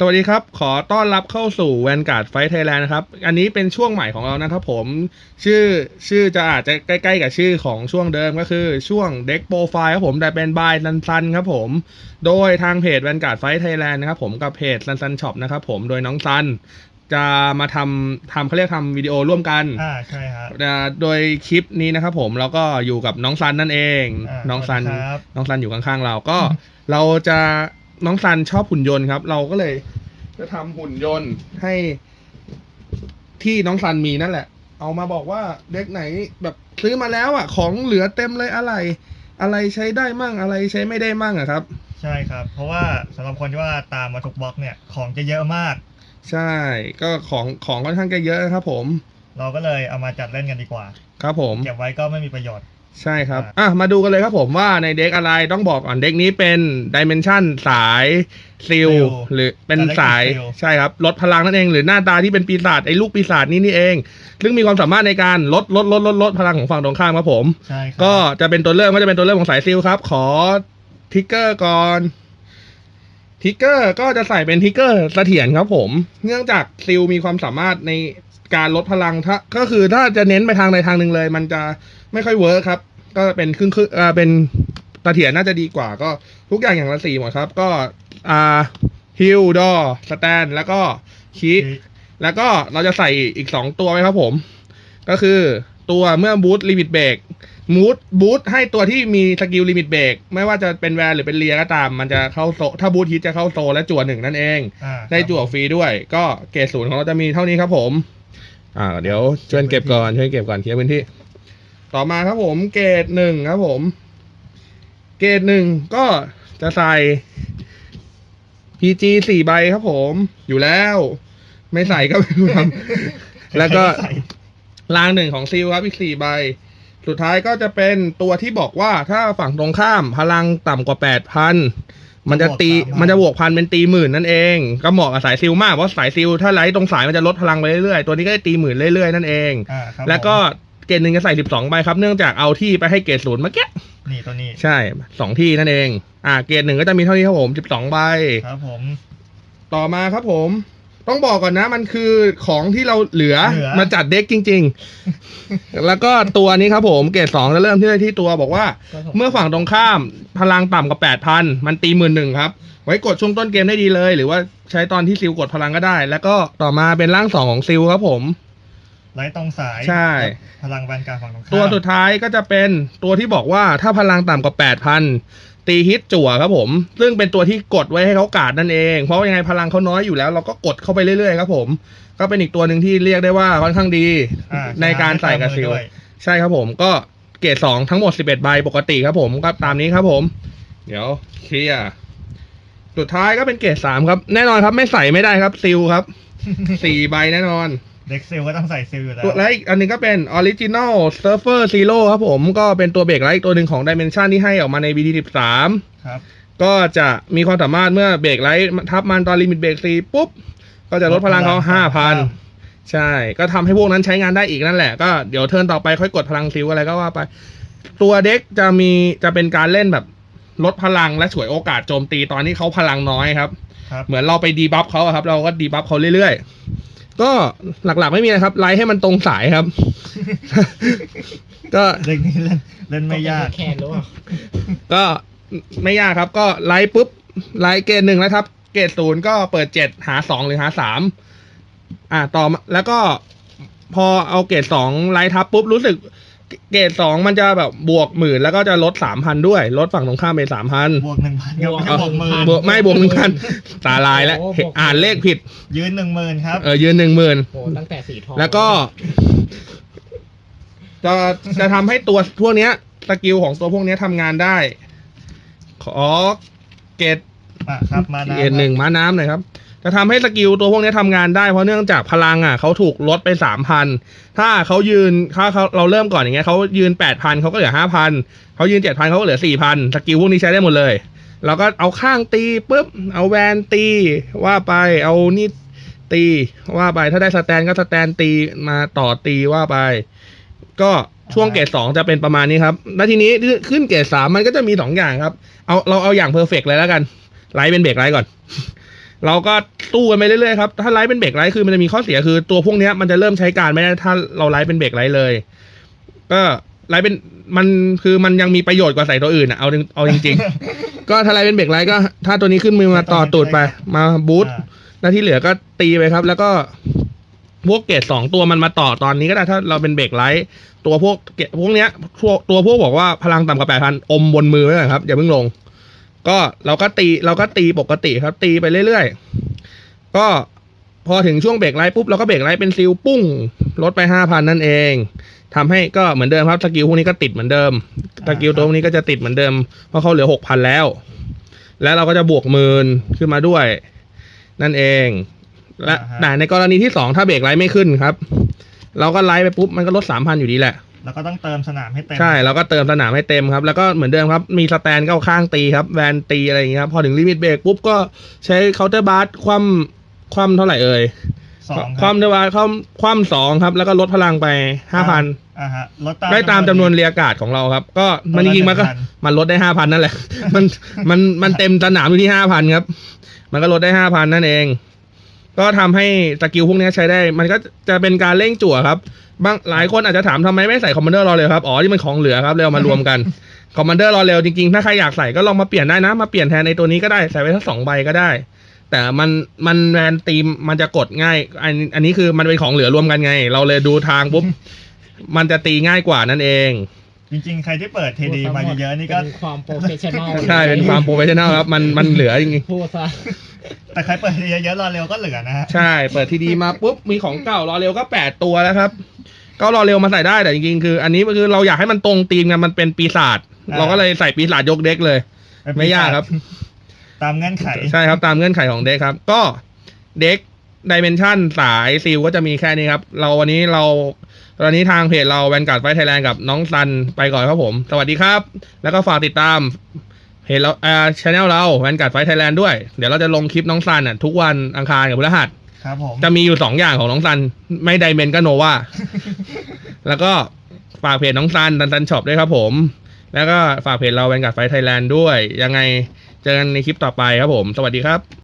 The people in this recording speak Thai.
สวัสดีครับ ขอต้อนรับเข้าสู่แวนการ์ดไฟไทยแลนด์นะครับ อันนี้เป็นช่วงใหม่ของเรานะครับผม ชื่อชื่อจะอาจจะใกล้ๆกับชื่อของช่วงเดิมก็คือช่วงเด็กโปรไฟล์ครับผม แต่เป็นบายซันซันครับผม โดยทางเพจแวนการ์ดไฟไทยแลนด์นะครับผมกับเพจซันซันช็อปนะครับผม โดยน้องซันจะมาทำทำเขาเรียกทำวิดีโอร่วมกัน อ่าใช่ครับอ่าโดยคลิปนี้นะครับผมเราก็อยู่กับน้องซันนั่นเองาน้องซันสวัสดีครับน้องซันอยู่ข้างๆเราก็เราจะ น้องซันชอบหุ่นยนต์ครับ เราก็เลยจะทำหุ่นยนต์ให้ที่น้องซันมีนั่นแหละ เอามาบอกว่าเด็กไหนแบบซื้อมาแล้วอะ ของเหลือเต็มเลยอะไร อะไรใช้ได้มั่งอะไรใช้ไม่ได้มั่งอะครับ ใช่ครับ เพราะว่าสำหรับคนที่ว่าตามมาทุกบล็อกเนี่ยของจะเยอะมาก ใช่ ก็ของของค่อนข้างจะเยอะครับ ผม เราก็เลยเอามาจัดเล่นกันดีกว่า ครับผมเก็บไว้ก็ไม่มีประโยชน์ ใช่ครับอะอะ มาดูกันเลยครับผมว่าในเด็กอะไรต้องบอกก่อนเด็กนี้เป็นดิเมนชันสายซิลหรือเป็นสายใช่ครับ ลดพลังนั่นเองหรือหน้าตาที่เป็นปีศาจไอ้ลูกปีศาจนี่นี่เอง ซึ่งมีความสามารถในการลดลดลดลดลดพลังของฝั่งตรงข้ามครับผม ใช่ครับก็จะเป็นตัวเริ่มก็จะเป็นตัวเริ่มของสายซิลครับ ขอทิกเกอร์ก่อนทิกเกอร์ก็จะใส่เป็นทิกเกอร์เสถียรครับผม เนื่องจากซิลมีความสามารถใน การลดพลังถ้าก็คือถ้าจะเน้นไปทางใดทางหนึ่งเลย มันจะไม่ค่อยเวิร์คครับ ก็เป็นครึ่งครึ่งอ่าเป็นเสถียรน่าจะดีกว่า ก็ทุกอย่างอย่างละสี่หมดครับ ก็อ่าฮิลดอสแตนแล้วก็คีแล้วก็เราจะใส่อีกสองตัวไว้ครับผม ก็คือตัวเมื่อบูทลิมิตเบรก มูดบูทให้ตัวที่มีสกิลลิมิตเบรกไม่ว่าจะเป็นแวนหรือเป็นเลียก็ตาม มันจะเข้าโซ ถ้าบูทฮิตจะเข้าโซและจั่วหนึ่งนั่นเอง อ่าได้จั่วฟรีด้วย ก็เกรดศูนย์ของเราจะมีเท่านี้ครับผม อ่า เดี๋ยวช่วยเก็บก่อนช่วยเก็บก่อนเคลียร์พื้นที่ ต่อมาครับผมเกรดหนึ่งครับผม เกรดหนึ่งก็จะใส่ PG สี่ใบครับผม อยู่แล้ว ไม่ใส่ก็ไม่รู้ทำแล้วก็ใส่รางหนึ่งของซิลครับอีกสี่ใบ สุดท้ายก็จะเป็นตัวที่บอกว่าถ้าฝั่งตรงข้ามพลังต่ำกว่าแปดพันมันจะตีมันจะบวกพันเป็นตีหมื่นนั่นเอง ก็เหมาะกับสายซิลมากเพราะสายซิลถ้าไลท์ตรงสายมันจะลดพลังไปเรื่อยๆ ตัวนี้ก็จะตีหมื่นเรื่อยๆนั่นเองอ่าครับแล้วก็เกรดหนึ่งจะใส่สิบสองใบครับเนื่องจากเอาที่ไปให้เกรดศูนย์เมื่อกี้นี่ตัวนี้ ใช่สองที่นั่นเอง อ่า เกรดหนึ่งก็จะมีเท่านี้ครับผมสิบสองใบครับผม ต่อมาครับผม ต้องบอกก่อนนะ มันคือของที่เราเหลือเหลือ มาจัดเด็กจริง ๆ แล้วก็ตัวนี้ครับผมเกรดสองจะเริ่มที่ที่ตัวบอกว่า เมื่อฝั่งตรงข้ามพลังต่ำกว่าแปดพันมันตีหมื่นหนึ่งครับ ไว้กดช่วงต้นเกมได้ดีเลย หรือว่าใช้ตอนที่ซิลกดพลังก็ได้ แล้วก็ต่อมาเป็นร่างสองของซิลครับผมไลท์ตรงสายใช่ พลังแวนการดฝั่งตรงข้ามตัวสุดท้ายก็จะเป็นตัวที่บอกว่าถ้าพลังต่ำกว่าแปดพัน ตีฮิตจั่วครับผม ซึ่งเป็นตัวที่กดไว้ให้เขากาดนั่นเอง เพราะว่ายังไงพลังเขาน้อยอยู่แล้ว เราก็กดเข้าไปเรื่อยๆครับผม ก็เป็นอีกตัวหนึ่งที่เรียกได้ว่าค่อนข้างดีอ่าในการใส่กับซิลด้วย ใช่ครับผมก็เกรดสองทั้งหมดสิบเอ็ดใบปกติครับผมก็ตามนี้ครับผม เดี๋ยวเคลียร์สุดท้ายก็เป็นเกรดสามครับ แน่นอนครับไม่ใส่ไม่ได้ครับซิลครับ สี่ใบแน่นอน เด็กซิลก็ต้องใส่ซิลอยู่แล้วตัวและอีกอันหนึงก็เป็น Original Surfer Zero ครับผมก็เป็นตัวเบรกไลท์ตัวหนึ่งของ Dimension ที่ให้ออกมาใน BT 13 ครับ ก็จะมีความสามารถเมื่อเบรกไลท์ทับมันตอนลิมิตเบรกซีปุ๊บ ก็จะลดพลังเขาลดพลัง5,000 ใช่ ก็ทำให้พวกนั้นใช้งานได้อีกนั่นแหละ ก็เดี๋ยวเทิร์นต่อไปค่อยกดพลังซิลอะไรก็ว่าไป ตัวเด็กจะมีจะเป็นการเล่นแบบลดพลังและฉวยโอกาสโจมตีตอนที่เขาพลังน้อยครับครับเหมือนเราไปดีบัฟเขาอะครับ เราก็ดีบัฟเขาเรื่อยๆ ก็หลักๆไม่มีนะครับ ไลท์ให้มันตรงสายครับ ก็เด็กนี้เล่นเล่นไม่ยากแคนหรือเปล่าก็ไม่ยากครับ ก็ไลท์ปุ๊บไลท์เกรดหนึ่งแล้วครับ เกรดศูนย์ก็เปิดเจ็ดหาสองหรือหาสามอ่าต่อมาแล้วก็พอเอาเกรดสองไลท์ทับปุ๊บรู้สึก เกรดสองมันจะแบบบวกหมื่นแล้วก็จะลดสามพันด้วย ลดฝั่งตรงข้ามไปสามพันบวกหนึ่งพันกับบวกบวกหมื่นบวกไม่บวกหนึ่งพันตาลายแล้วโอ้บวกอ่านเลขผิด ยืนหนึ่งหมื่นครับ เออยืนหนึ่งหมื่นโหตั้งแต่สีทองแล้วก็ จะจะทำให้ตัวพวกเนี้ยสกิลของตัวพวกเนี้ยทำงานได้ ขอเกตอะครับ มาเกตหนึ่งม้าน้ำหน่อยครับ จะทำให้สกิลตัวพวกนี้ยทำงานได้เพราะเนื่องจากพลังอะเขาถูกลดไปสามพันถ้าเขายืนถ้าเขาเราเริ่มก่อนอย่างเงี้ยเขายืนแปดพันเขาก็เหลือห้าพันเขายืนเจ็ดพันเขาก็เหลือสี่พันสกิลพวกนี้ใช้ได้หมดเลยเราก็เอาข้างตีปุ๊บเอาแวนตีว่าไปเอานี่ตีว่าไปถ้าได้สแตนก็สแตนตีมาต่อตีว่าไป ก็ช่วงเกรดสองจะเป็นประมาณนี้ครับ แล้วทีนี้ขึ้นเกรดสามมันก็จะมีสองอย่างครับ เอาเราเอาอย่างเพอร์เฟกเลยแล้วกัน ไลท์เป็นเบรกไลท์ก่อน เราก็ตู้กันไปเรื่อยๆครับ ถ้าไลฟ์เป็นเบรกไลฟ์คือมันจะมีข้อเสียคือตัวพวกเนี้ยมันจะเริ่มใช้การไม่ได้ถ้าเราไลฟ์เป็นเบรกไลฟ์เลย ก็ไลฟ์เป็นมันคือมันยังมีประโยชน์กว่าใส่ตัวอื่นอะเอาจริงเอาจริง ๆ ก็ถ้าไลฟ์เป็นเบรกไลฟ์ก็ ถ้าตัวนี้ขึ้นมือมาต่อตูดไป มาบูทอ่าหน้าที่เหลือก็ตีไปครับ แล้วก็พวกเกรดสองตัวมันมาต่อตอนนี้ก็ได้ถ้าเราเป็นเบรกไลท์ตัวพวกเกรดพวกเนี้ยพวกตัวพวกบอกว่าพลังต่ำกว่าแปดพันอมบนมือไว้ก่อนครับอย่าเพิ่งลง ก็เราก็ตีเราก็ตีปกติครับ ตีไปเรื่อยๆ ก็พอถึงช่วงเบรกไลท์ปุ๊บเราก็เบรกไลท์เป็นซิลปุ้งลดไปห้าพันนั่นเองทำให้ก็เหมือนเดิมครับสกิลพวกนี้ก็ติดเหมือนเดิมสกิลตัวพวกนี้ก็จะติดเหมือนเดิม เพราะเขาเหลือหกพันแล้ว แล้วเราก็จะบวกหมื่นขึ้นมาด้วย นั่นเอง และอ่าฮะแต่ในกรณีที่สองถ้าเบรกไลท์ไม่ขึ้นครับ เราก็ไลท์ไปปุ๊บมันก็ลดสามพันอยู่ดีแหละ แล้วก็ต้องเติมสนามให้เต็ม ใช่เราก็เติมสนามให้เต็มครับ แล้วก็เหมือนเดิมครับ มีสแตนเข้าข้างตีครับ แวนตีอะไรอย่างเงี้ยครับ พอถึงลิมิตเบรกปุ๊บก็ใช้เคาน์เตอร์บาร์คว่ำคว่ำเท่าไหร่เอ่ยสองคว่ำเทอร์บาร์คว่ำคว่ำสองครับ แล้วก็ลดพลังไปห้าพันอ่าฮะลดได้ตามจำนวนเรียกการ์ดของเราครับ ก็มันจริงๆมันก็1,000 มันลดได้ห้าพันนั่นแหละ มัน มัน มันเต็มสนามอยู่ที่ห้าพันครับ มันก็ลดได้ห้าพันนั่นเอง ก็ทำให้สกิลพวกนี้ใช้ได้ มันก็จะเป็นการเร่งจั่วครับ บางหลายคนอาจจะถามทำไมไม่ใส่คอมมานเดอร์รอเร็วครับ อ๋อที่มันของเหลือครับเร็วมารวมกันคอมมานเดอร์รอเร็วจริงๆ ถ้าใครอยากใส่ก็ลองมาเปลี่ยนได้นะ มาเปลี่ยนแทนในตัวนี้ก็ได้ ใส่ไว้ทั้งสองใบก็ได้ แต่มันมันแมนตีมมันจะกดง่าย อันอันนี้คือมันเป็นของเหลือรวมกันไง เราเลยดูทางปุ๊บมันจะตีง่ายกว่านั่นเอง จริงๆ ใครที่เปิดเทดีมาเยอะๆนี่ก็ เป็นความโปรเฟชชั่นอลใช่เป็นความโปรเฟชชั่นแนลครับ มันมันเหลือจริงพูดซะ แต่ใครเปิดเทดีเยอะๆรอเร็วก็เหลือนะฮะๆใช่ เปิดทีดีมาปุ๊บมีของเก่ารอเร็วก็แปดตัวแล้วครับ ก็รอเร็วมาใส่ได้แต่จริงๆคืออันนี้คือเราอยากให้มันตรงธีมกันมันเป็นปีศาจอ่าเราก็เลยใส่ปีศาจยกเด็กเลย ไม่ยากครับ ตามเงื่อนไขใช่ครับตามเงื่อนไขของเด็กครับ ก็เด็กดิเมนชันสายซิลก็จะมีแค่นี้ครับ เราวันนี้เราตอนนี้ทางเพจเราแวนการ์ดไฟไทยแลนด์กับน้องซันไปก่อนครับผม สวัสดีครับ แล้วก็ฝากติดตาม เพจเราอ่าช anel เราแวนการ์ดไฟไทยแลนด์ด้วย เดี๋ยวเราจะลงคลิปน้องซันอะทุกวันอังคารกับพฤหัส ครับผม จะมีอยู่สองอย่างของน้องซัน ไม่ไดเมนก็โนวา แล้วก็ฝากเพจน้องซันซันซันช็อปด้วยครับผม แล้วก็ฝากเพจเราแวนการ์ดไฟไทยแลนด์ด้วย ยังไงเจอกันในคลิปต่อไปครับผม สวัสดีครับ